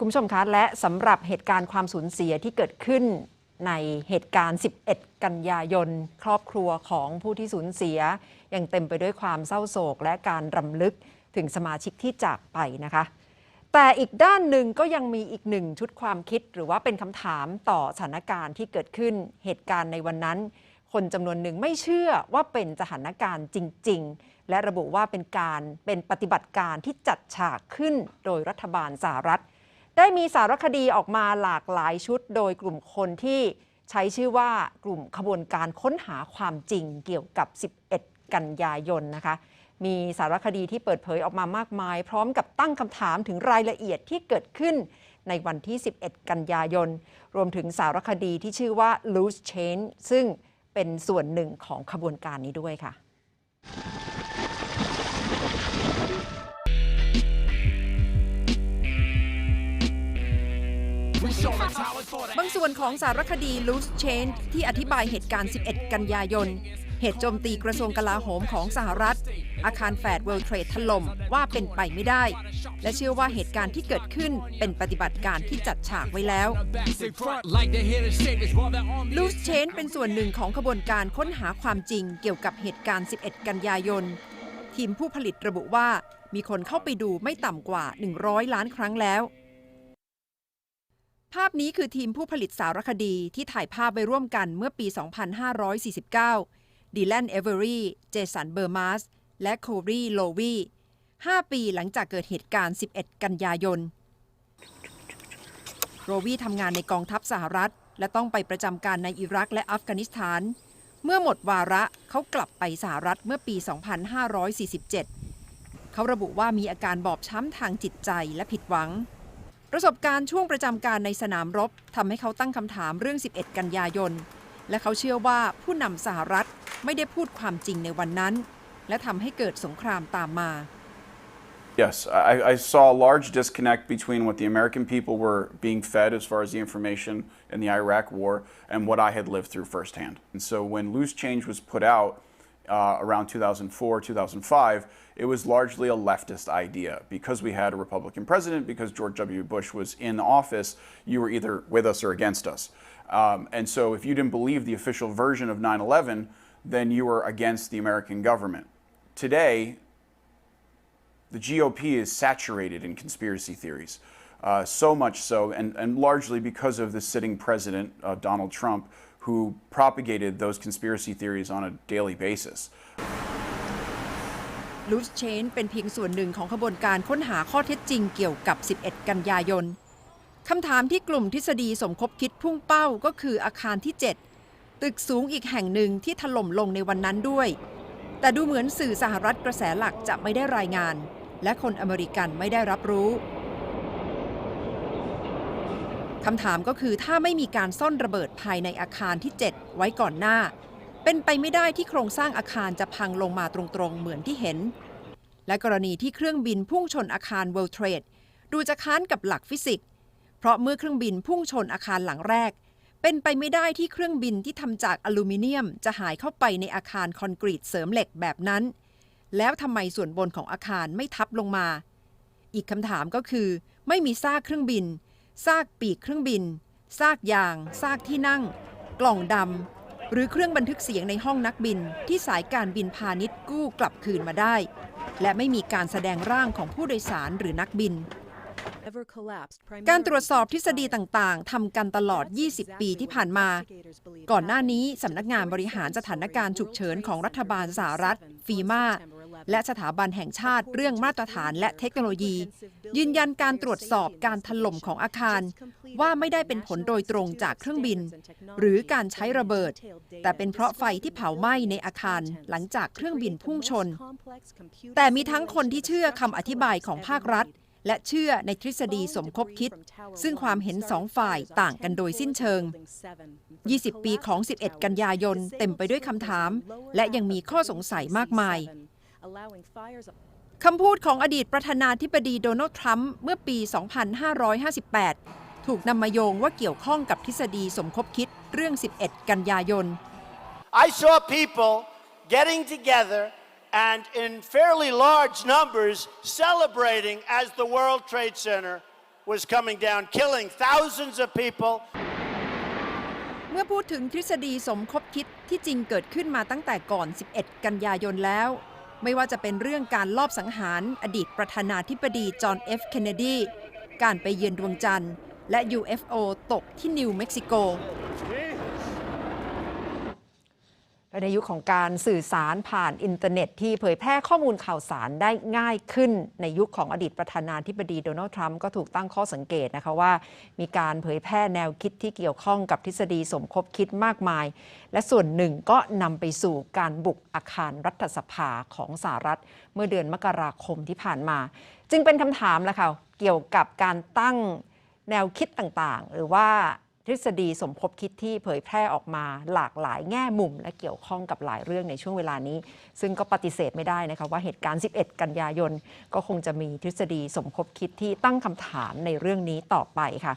คุณผู้ชมคะและสำหรับเหตุการณ์ความสูญเสียที่เกิดขึ้นในเหตุการณ์ 11 กันยายน ครอบครัวของผู้ที่สูญเสีย ยังเต็มไปด้วยความเศร้าโศกและการรำลึกถึงสมาชิกที่จากไปนะคะ แต่อีกด้านหนึ่งก็ยังมีอีกหนึ่งชุดความคิด หรือว่าเป็นคำถามต่อสถานการณ์ที่เกิดขึ้นเหตุการณ์ในวันนั้น คนจำนวนหนึ่งไม่เชื่อว่าเป็นสถานการณ์จริง ๆ และระบุว่าเป็นการเป็นปฏิบัติการที่จัดฉากขึ้นโดยรัฐบาลสหรัฐ ได้มีสารคดีออกมาหลากหลายชุด โดยกลุ่มคนที่ใช้ชื่อว่ากลุ่มขบวนการค้นหาความจริงเกี่ยวกับ 11 กันยายนนะคะ มีสารคดีที่เปิดเผยออกมามากมาย พร้อมกับตั้งคำถามถึงรายละเอียดที่เกิดขึ้นในวันที่ 11 กันยายน รวมถึงสารคดีที่ชื่อว่า Loose Change ซึ่งเป็นส่วนหนึ่งของขบวนการนี้ด้วยค่ะ ส่วนของสารคดี Loose Change ที่อธิบายเหตุการณ์ 11 กันยายน เหตุโจมตีกระทรวงกลาโหมของสหรัฐ อาคารแฟด World Trade ถล่มว่าเป็นไปไม่ได้ และเชื่อว่าเหตุการณ์ที่เกิดขึ้นเป็นปฏิบัติการที่จัดฉากไว้แล้ว Loose Change เป็นส่วนหนึ่งของขบวนการค้นหาความจริงเกี่ยวกับเหตุการณ์ 11 กันยายน ทีมผู้ผลิตระบุว่ามีคนเข้าไปดูไม่ต่ำกว่า 100 ล้านครั้งแล้ว ภาพนี้คือทีมผู้ผลิตสารคดีที่ถ่ายภาพไว้ร่วมกันเมื่อปี 2549 ดิแลนเอเวอรี่ เจสันเบอร์มาส และโครีโลวี5 ปีหลังจากเกิดเหตุการณ์ 11 กันยายน โรวีทำงานในกองทัพสหรัฐ และต้องไปประจำการในอิรักและอัฟกานิสถาน เมื่อหมดวาระเขากลับไปสหรัฐเมื่อปี 2547 เขาระบุว่ามีอาการบอบช้ำทางจิตใจและผิดหวัง ประสบการณ์ช่วงประจำการในสนามรบทำให้เขาตั้งคำถามเรื่อง 11 กันยายน และเขาเชื่อว่าผู้นำสหรัฐไม่ได้พูดความจริงในวันนั้น และทำให้เกิดสงครามตามมา Yes, I, I saw a large disconnect between what the American people were being fed as far as the information in the Iraq war and what I had lived through firsthand. And so when Loose Change was put out uh, around 2004, 2005, it was largely a leftist idea. Because we had a Republican president, because George W. Bush was in office, you were either with us or against us. Um, and so if you didn't believe the official version of 9 11, then you were against the American government. Today, the GOP is saturated in conspiracy theories. Uh, so much so, and, and largely because of the sitting president, uh, Donald Trump, who propagated those conspiracy theories on a daily basis. Loose Change เป็นเพียงส่วนหนึ่งของขบวนการค้นหาข้อเท็จจริงเกี่ยวกับ 11 กันยายน คำถามที่กลุ่มทฤษฎีสมคบคิดพุ่งเป้าก็คืออาคารที่ 7 ตึกสูงอีกแห่งหนึ่งที่ถล่มลงในวันนั้นด้วย แต่ดูเหมือนสื่อสหรัฐกระแสหลักจะไม่ได้รายงาน และคนอเมริกันไม่ได้รับรู้ คำถามก็คือถ้าไม่มีการซ่อนระเบิดภายในอาคารที่ 7 ไว้ก่อนหน้า เป็นไปไม่ได้ที่โครงสร้างอาคารจะพังลงมาตรงๆ เหมือนที่เห็น และกรณีที่เครื่องบินพุ่งชนอาคาร World Trade ดูจะค้านกับหลักฟิสิกส์เพราะเมื่อเครื่องบินพุ่งชนอาคารหลังแรก เป็นไปไม่ได้ที่เครื่องบินที่ทำจากอลูมิเนียม จะหายเข้าไปในอาคารคอนกรีตเสริมเหล็กแบบนั้น แล้วทำไมส่วนบนของอาคารไม่ทับลงมา อีกคำถามก็คือ ไม่มีซากเครื่องบิน ซากปีกเครื่องบิน ซากยาง ซากที่นั่ง กล่องดำ หรือเครื่องบันทึกเสียงในห้องนักบินที่สายการบินพาณิชย์กู้กลับคืนมาได้ และไม่มีการแสดงร่างของผู้โดยสารหรือนักบิน การตรวจสอบทฤษฎีต่างๆทำกันตลอด 20 ปีที่ผ่านมา ก่อนหน้านี้สำนักงานบริหารสถานการณ์ฉุกเฉินของรัฐบาลสหรัฐฟีมา และสถาบันแห่งชาติเรื่องมาตรฐานและเทคโนโลยี ยืนยันการตรวจสอบการถล่มของอาคาร ว่าไม่ได้เป็นผลโดยตรงจากเครื่องบิน หรือการใช้ระเบิด แต่เป็นเพราะไฟที่เผาไหม้ในอาคารหลังจากเครื่องบินพุ่งชน แต่มีทั้งคนที่เชื่อคำอธิบายของภาครัฐและเชื่อในทฤษฎีสมคบคิด ซึ่งความเห็นสองฝ่ายต่างกันโดยสิ้นเชิง 20 ปีของ 11 กันยายนเต็มไปด้วยคำถาม และยังมีข้อสงสัยมากมาย คำพูดของอดีตประธานาธิบดีโดนัลด์ทรัมป์เมื่อปี 2558 ถูกนำมาโยงว่าเกี่ยวข้องกับทฤษฎีสมคบคิดเรื่อง 11 กันยายน I saw people getting together and in fairly large numbers celebrating as the World Trade Center was coming down, killing thousands of people. เมื่อพูดถึงทฤษฎีสมคบคิดที่จริงเกิดขึ้นมาตั้งแต่ก่อน 11 กันยายนแล้ว ไม่ว่าจะเป็นเรื่องการลอบสังหารอดีตประธานาธิบดีจอห์นเอฟเคนเนดี การไปเยือนดวงจันทร์ และ UFO ตกที่นิวเม็กซิโก และในยุคของการสื่อสารผ่านอินเทอร์เน็ต ที่เผยแพร่ข้อมูลข่าวสารได้ง่ายขึ้น ในยุคของอดีตประธานาธิบดีโดนัลด์ทรัมป์ก็ถูกตั้งข้อสังเกตนะคะว่า มีการเผยแพร่แนวคิดที่เกี่ยวข้องกับทฤษฎีสมคบคิดมากมาย และส่วนหนึ่งก็นำไปสู่การบุกอาคารรัฐสภาของสหรัฐ เมื่อเดือนมกราคมที่ผ่านมา จึงเป็นคำถามแล้วค่ะเกี่ยวกับการตั้งแนวคิดต่างๆ หรือว่า ทฤษฎีสมคบคิดที่เผยแพร่ออกมาหลากหลายแง่มุม และเกี่ยวข้องกับหลายเรื่องในช่วงเวลานี้ ซึ่งก็ปฏิเสธไม่ได้นะคะว่าเหตุการณ์ 11 กันยายน ก็คงจะมีทฤษฎีสมคบคิดที่ตั้งคำถามในเรื่องนี้ต่อไปค่ะ